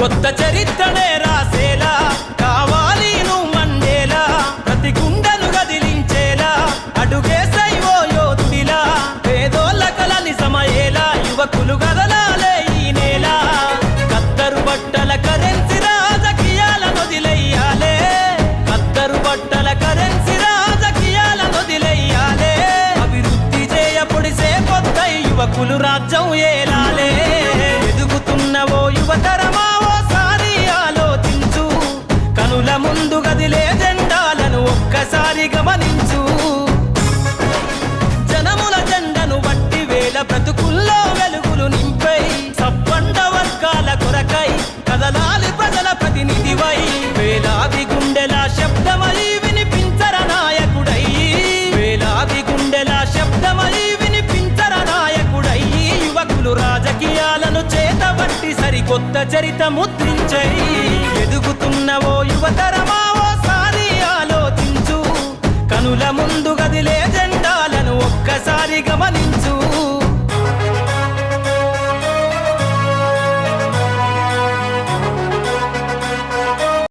కొత్త చరిత్రనే రాసేలా కావాలి నువ్వు మండేలా ప్రతి గుండెను గదిలించేలా అడుగే సైవో యోధుడిలా పేదోళ్ళ కలని సమయేలా యువకులు గదలాలే ఈ నేల. కత్తరు బట్టల కరెన్సీ రాజకీయాల నొదిలెయ్యాలే. కత్తరు బట్టల కరెన్సీ రాజకీయాల నొదిలెయ్యాలే. అభివృద్ధి చేయపొడిసే కొత్త యువకులు రాజ్యం ఏలాలే. ఎదుగుతున్న ఓ యువతరమా ఒక్కసారి గమనించు. జనముల జెండను బట్టి వేల బ్రతుకుల్లో వెలుగులు నింపై సబ్బండ వర్గాల కొరకై కదలాలి ప్రజల ప్రతినిధివై. వేలాది గుండెల శబ్దమై వినిపించర నాయకుడై. వేలాది గుండెల శబ్దమై వినిపించర నాయకుడై. యువకులు రాజకీయాలను చేతబట్టి సరికొత్త చరిత ముద్రించై. ఎదుగుతున్న ఓ యువతరమా రాజుల ముందు గదిలే జెండాలను ఒక్కసారి గమనించు.